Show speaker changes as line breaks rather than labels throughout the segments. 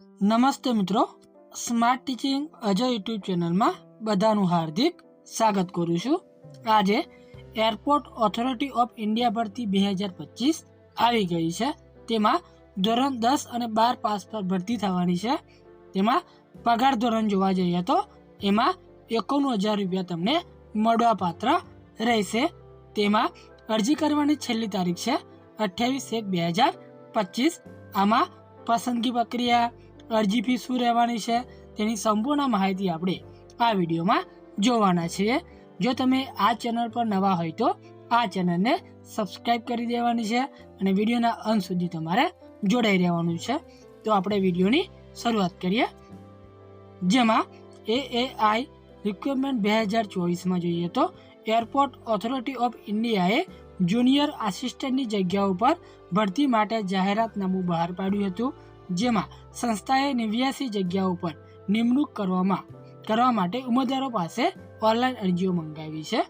નમસ્તે મિત્રો. Smart teaching Ajay YouTube ચેનલમાં બધાનું હાર્દિક સ્વાગત કરું છું. આજે એરપોર્ટ ઓથોરિટી ઓફ ઇન્ડિયા ભરતી બે હજાર પચીસ આવી ગઈ છે. તેમાં ધોરણ દસ અને બાર પાસ પર ભરતી થવાની છે. તેમાં પગાર ધોરણ જોવા જઈએ તો એમાં એકાણું હજાર રૂપિયા તમને મળવાપાત્ર રહેશે. તેમાં અરજી કરવાની છેલ્લી તારીખ છે અઠ્યાવીસ એક બે હજાર પચીસ. આમાં પસંદગી પ્રક્રિયા, અરજી ફી શું રહેવાની છે, તેની સંપૂર્ણ માહિતી આપણે આ વિડીયોમાં જોવાના છીએ. જો તમે આ ચેનલ પર નવા હોય તો આ ચેનલને સબસ્ક્રાઈબ કરી દેવાની છે અને વિડીયોના અંત સુધી તમારે જોડાઈ રહેવાનું છે. તો આપણે વિડીયોની શરૂઆત કરીએ. જેમાં એ એ આઈ રિક્વાયરમેન્ટ બે હજાર ચોવીસમાં જોઈએ તો એરપોર્ટ ઓથોરિટી ઓફ ઇન્ડિયાએ જુનિયર આસિસ્ટન્ટની જગ્યા ઉપર ભરતી માટે જાહેરાતનામું બહાર પાડ્યું હતું, જેમાં સંસ્થાએ નેવ્યાસી જગ્યા ઉપર નિમણૂક કરવામાં, કરવા માટે ઉમેદવારો પાસે ઓનલાઈન અરજીઓ મંગાવી છે.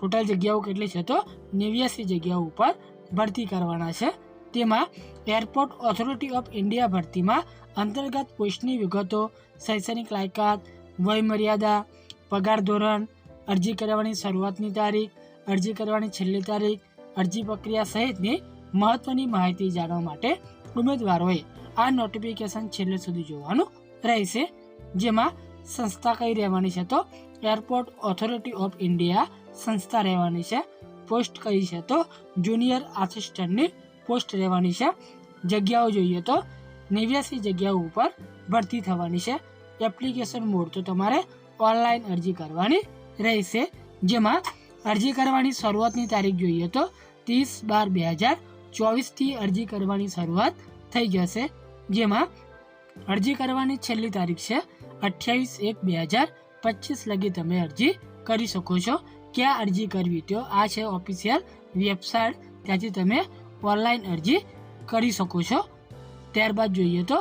ટોટલ જગ્યાઓ કેટલી છે તો નેવ્યાસી જગ્યાઓ ઉપર ભરતી કરવાના છે. તેમાં એરપોર્ટ ઓથોરિટી ઓફ ઇન્ડિયા ભરતીમાં અંતર્ગત પોસ્ટની વિગતો, શૈક્ષણિક લાયકાત વય મર્યાદા પગાર ધોરણ, અરજી કરવાની શરૂઆતની તારીખ અરજી કરવાની છેલ્લી તારીખ, અરજી પ્રક્રિયા સહિતની મહત્વની માહિતી જાણવા માટે ઉમેદવારોએ આ નોટિફિકેશન છેલ્લે સુધી જોવાનું રહેશે. જેમાં સંસ્થા કઈ રહેવાની છે તો એરપોર્ટ ઓથોરિટી ઓફ ઇન્ડિયા સંસ્થા રહેવાની છે. પોસ્ટ કઈ છે તો જુનિયર આસિસ્ટન્ટની પોસ્ટ રહેવાની છે. જગ્યાઓ જોઈએ તો નેવ્યાસી જગ્યાઓ ઉપર ભરતી થવાની છે. એપ્લિકેશન મોડ તો તમારે ઓનલાઈન અરજી કરવાની રહેશે. જેમાં અરજી કરવાની શરૂઆતની તારીખ જોઈએ તો ત્રીસ બાર બે હજાર ચોવીસથી અરજી કરવાની શરૂઆત થઈ જશે. જેમાં અરજી કરવાની છેલ્લી તારીખ છે અઠ્યાવીસ એક બે હજાર પચીસ લગી તમે અરજી કરી શકો છો. ક્યાં અરજી કરવી તો આ છે ઓફિશિયલ વેબસાઇટ. ત્યાંથી તમે ઓનલાઈન અરજી કરી શકો છો. ત્યારબાદ જોઈએ તો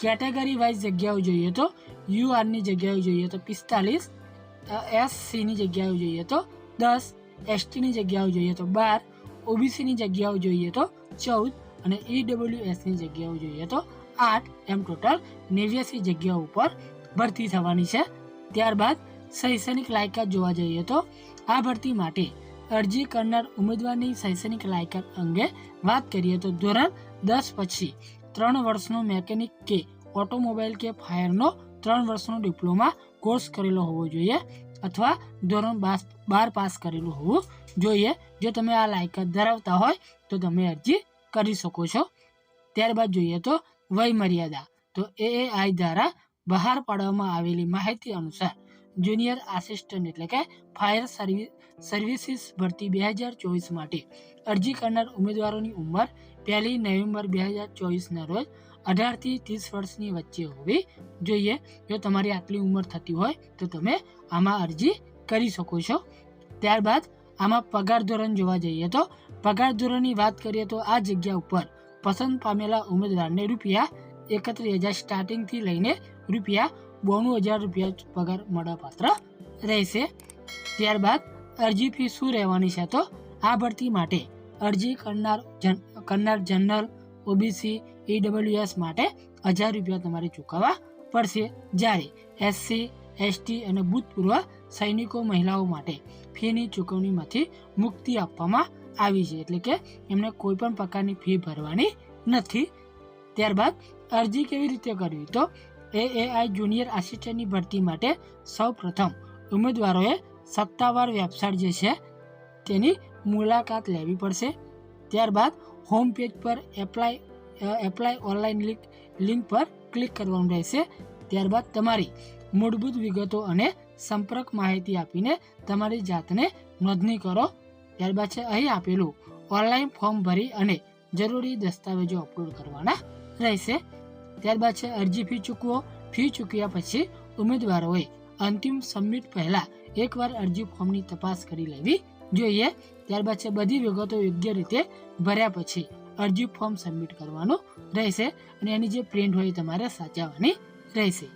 કેટેગરી વાઇઝ જગ્યાઓ જોઈએ તો યુઆરની જગ્યાઓ જોઈએ તો પિસ્તાલીસ, એસસીની જગ્યાઓ જોઈએ તો દસ એસટીની જગ્યાઓ જોઈએ તો બાર ઓબીસીની જગ્યાઓ જોઈએ તો ચૌદ અને ઈડબ્લ્યુએસની જગ્યાઓ જોઈએ તો આઠ. એમ ટોટલ નેવ્યાસી જગ્યાઓ ઉપર ભરતી થવાની છે. ત્યારબાદ શૈક્ષણિક લાયકાત જોવા જઈએ તો આ ભરતી માટે અરજી કરનાર ઉમેદવારની શૈક્ષણિક લાયકાત અંગે વાત કરીએ તો ધોરણ દસ પછી ત્રણ વર્ષનો મેકેનિક કે ઓટોમોબાઈલ કે ફાયરનો ત્રણ વર્ષનો ડિપ્લોમા કોર્સ કરેલો હોવો જોઈએ. અથવા ધોરણ બાર પાસ કરેલું હોવું જોઈએ. જો તમે આ લાયકાત ધરાવતા હોય, તો તમે અરજી કરી શકો છો. ત્યારબાદ જોઈએ તો વય મર્યાદા તો એ આઈ દ્વારા બહાર પાડવામાં આવેલી માહિતી અનુસાર જુનિયર આસિસ્ટન્ટ એટલે કે ફાયર સર્વિસ સર્વિસીસ ભરતી બે હજાર ચોવીસ માટે અરજી કરનાર ઉમેદવારોની ઉંમર પહેલી નવેમ્બર બે હજાર ચોવીસના રોજ અઢારથી ત્રીસ વર્ષની વચ્ચે હોવી જોઈએ. જો તમારી આટલી ઉંમર થતી હોય, તો તમે આમાં અરજી કરી શકો છો. ત્યારબાદ આમાં પગાર ધોરણ જોવા જઈએ તો, પગાર ધોરણની વાત કરીએ તો આ જગ્યા ઉપર પસંદ પામેલા ઉમેદવારને રૂપિયા એકત્રીસ હજાર સ્ટાર્ટિંગથી લઈને રૂપિયા બોણું હજાર રૂપિયા પગાર મળવાપાત્ર રહેશે. ત્યારબાદ અરજી ફી શું રહેવાની છે તો, આ ભરતી માટે અરજી કરનાર જન, કરનાર જનરલ, ઓબીસી ઈડબ્લ્યુએસ માટે હજાર રૂપિયા તમારે ચૂકવવા પડશે. જ્યારે એસસી એસટી અને ભૂતપૂર્વ સૈનિકો મહિલાઓ માટે ફીની ચૂકવણીમાંથી મુક્તિ આપવામાં આવી છે. એટલે કે એમને કોઈ પણ પ્રકારની ફી ભરવાની નથી. ત્યારબાદ અરજી કેવી રીતે કરવી? તો એ આઈ જુનિયર આસિસ્ટન્ટની ભરતી માટે સૌ પ્રથમ ઉમેદવારોએ સત્તાવાર વેબસાઇટ જે છે તેની મુલાકાત લેવી પડશે. ત્યારબાદ હોમ પેજ પર apply apply online link link પર ક્લિક કરવાનું રહેશે. ત્યારબાદ તમારી મૂળભૂત વિગતો અને સંપર્ક માહિતી આપીને તમારી જાતને નોંધણી કરો. ત્યારબાદ છે, અહીં આપેલું ઓનલાઈન ફોર્મ ભરી અને જરૂરી દસ્તાવેજો અપલોડ કરવાના રહેશે. ત્યારબાદ છે, અરજી ફી ચૂકવો. ફી ચૂક્યા પછી ઉમેદવારોએ અંતિમ સબમિટ પહેલાં એકવાર અરજી ફોર્મની તપાસ કરી લેવી જોઈએ. ત્યારબાદ છે, બધી વિગતો યોગ્ય રીતે ભર્યા પછી અરજી ફોર્મ સબમિટ કરવાનું રહેશે અને એની જે પ્રિન્ટ હોય તમારે સાચવવાની રહેશે.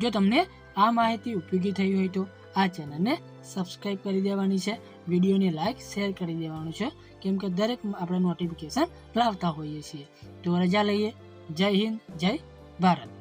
જો તમને આ માહિતી ઉપયોગી થઈ હોય તો આ ચેનલને સબસ્ક્રાઈબ કરી દેવાની છે, વિડીયોને લાઇક શેર કરી દેવાનું છે, કેમ કે દરેક આપણે નોટિફિકેશન લાવતા હોઈએ છીએ. તો રજા લઈએ. જય હિન્દ, જય ભારત.